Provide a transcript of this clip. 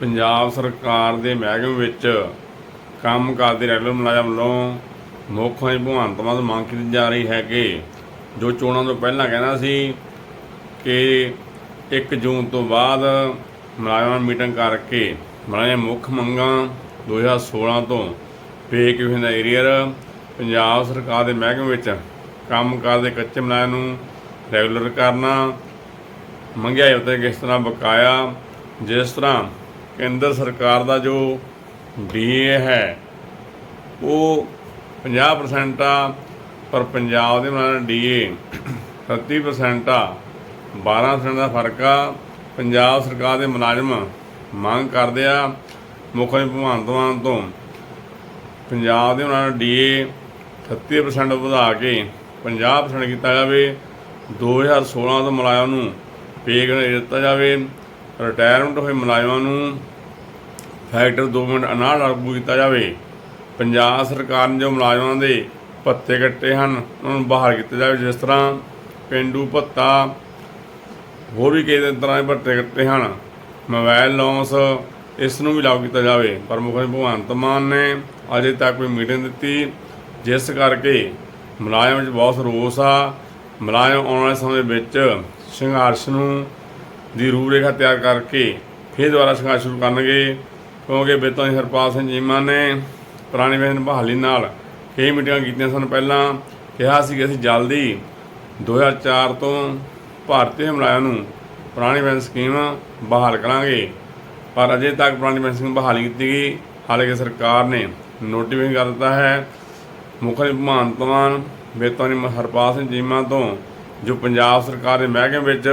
ਪੰਜਾਬ ਸਰਕਾਰ ਦੇ ਮਹਿਕਮੇ ਵਿੱਚ ਕੰਮ ਕਰਦੇ ਰੈਗੂਲਰ ਮੁਲਾਜ਼ਮ ਵੱਲੋਂ ਮੁੱਖ ਮੰਤਰੀ ਭਗਵੰਤ ਮਾਨ ਮੰਗ ਕੀਤੀ ਜਾ ਰਹੀ ਹੈ ਕਿ ਜੋ ਚੋਣਾਂ ਤੋਂ ਪਹਿਲਾਂ ਕਹਿੰਦਾ ਸੀ ਕਿ 1 ਜੂਨ ਤੋਂ ਬਾਅਦ ਮੁਲਾਜ਼ਮਾਂ ਮੀਟਿੰਗ ਕਰਕੇ ਮੁਲਾਜ਼ਮ ਮੁੱਖ ਮੰਗਾਂ 2016 ਤੋਂ ਪੇ ਕਿਵੇਂ ਦਾ ਏਰੀਅਰ ਪੰਜਾਬ ਸਰਕਾਰ ਦੇ ਮਹਿਕਮੇ ਵਿੱਚ ਕੰਮ ਕਰਦੇ ਕੱਚੇ ਮੁਲਾਜ਼ਮ ਨੂੰ ਰੈਗੂਲਰ ਕਰਨਾ, ਮੰਗਿਆ ਉੱਤੇ ਕਿਸ ਤਰ੍ਹਾਂ ਬਕਾਇਆ, ਜਿਸ ਤਰ੍ਹਾਂ ਕੇਂਦਰ ਸਰਕਾਰ ਦਾ ਜੋ ਡੀਏ ਹੈ, ਉਹ 50% ਆ, ਪਰ ਪੰਜਾਬ ਦੇ ਨਾਲ ਡੀਏ 30% ਆ 12% ਦਾ ਫ਼ਰਕ ਆ। ਪੰਜਾਬ ਸਰਕਾਰ ਦੇ ਮੁਲਾਜ਼ਮ ਮੰਗ ਕਰਦੇ ਆ ਮੁੱਖ ਭਗਵੰਤ ਮਾਨ ਤੋਂ, ਪੰਜਾਬ ਦੇ ਉਹਨਾਂ ਡੀਏ 36% ਵਧਾ ਕੇ 50% ਕੀਤਾ ਜਾਵੇ 2016 ਤੋਂ ਮੁਲਾਜ਼ਮ ਨੂੰ ਪੇ ਦਿੱਤਾ ਜਾਵੇ। ਰਿਟਾਇਰਮੈਂਟ ਹੋਏ ਮੁਲਾਜ਼ਮਾਂ ਨੂੰ ਫੈਕਟਰ 2 ਮਿੰਟ ਅਨਾਹ ਲਾਗੂ ਕੀਤਾ ਜਾਵੇ। ਪੰਜਾਬ ਸਰਕਾਰ ਨੇ ਜੋ ਮੁਲਾਜ਼ਮਾਂ ਦੇ ਭੱਤੇ ਕੱਟੇ ਹਨ, ਉਹਨਾਂ ਨੂੰ ਬਾਹਰ ਕੀਤਾ ਜਾਵੇ। ਜਿਸ ਤਰ੍ਹਾਂ ਪਿੰਡੂ ਭੱਤਾ ਹੋਰ ਵੀ ਕਈ ਤਰ੍ਹਾਂ ਦੇ ਭੱਤੇ ਕੱਟੇ ਹਨ। ਮੋਬਾਈਲ ਲੌਂਸ ਇਸ ਨੂੰ ਵੀ ਲਾਗੂ ਕੀਤਾ ਜਾਵੇ। ਪਰ ਮੁੱਖ ਮੰਤਰੀ ਭਗਵੰਤ ਮਾਨ ਨੇ ਅਜੇ ਤੱਕ ਕੋਈ ਮੀਟਿੰਗ ਦਿੱਤੀ। ਜਿਸ ਕਰਕੇ ਮੁਲਾਜ਼ਮ ਵਿੱਚ ਬਹੁਤ ਰੋਸ ਆ। ਮੁਲਾਜ਼ਮ ਆਉਣ ਵਾਲੇ ਸਮੇਂ ਵਿੱਚ ਸੰਘਰਸ਼ ਨੂੰ ਦੀ ਰੂਪਰੇਖਾ ਤਿਆਰ ਕਰਕੇ ਫਿਰ ਦੁਬਾਰਾ ਸੰਘਰਸ਼ ਸ਼ੁਰੂ ਕਰਨਗੇ। ਕਿਉਂਕਿ ਬੇਤਾਂ ਹਰਪਾਲ ਸਿੰਘ ਚੀਮਾ ਨੇ ਪੁਰਾਣੀ ਪੈਨਸ਼ਨ ਬਹਾਲੀ ਨਾਲ ਕਈ ਮੀਟਿੰਗਾਂ ਕੀਤੀਆਂ ਸਨ ਪਹਿਲਾਂ। ਕਿਹਾ ਸੀ ਕਿ ਅਸੀਂ ਜਲਦੀ 2004 ਤੋਂ ਭਾਰਤੀ ਮੁਲਾਜ਼ਮ ਨੂੰ ਪੁਰਾਣੀ ਪੈਨਸ਼ਨ ਸਕੀਮ ਬਹਾਲ ਕਰਾਂਗੇ। ਪਰ ਅਜੇ ਤੱਕ ਪੁਰਾਣੀ ਪੈਨਸ਼ਨ ਸਕੀਮ ਬਹਾਲ ਕੀਤੀ ਗਈ। ਹਾਲਾਂਕਿ ਸਰਕਾਰ ਨੇ ਨੋਟੀਫਿਕੇਸ਼ਨ ਕਰ ਦਿੱਤਾ ਹੈ। ਮੁੱਖ ਮੰਤਰੀ ਭਗਵੰਤ ਮਾਨ ਬੇਤਾਂ ਹਰਪਾਲ ਸਿੰਘ ਚੀਮਾ ਤੋਂ ਜੋ ਪੰਜਾਬ ਸਰਕਾਰ ਦੇ ਮਹਿਕਮੇ ਵਿੱਚ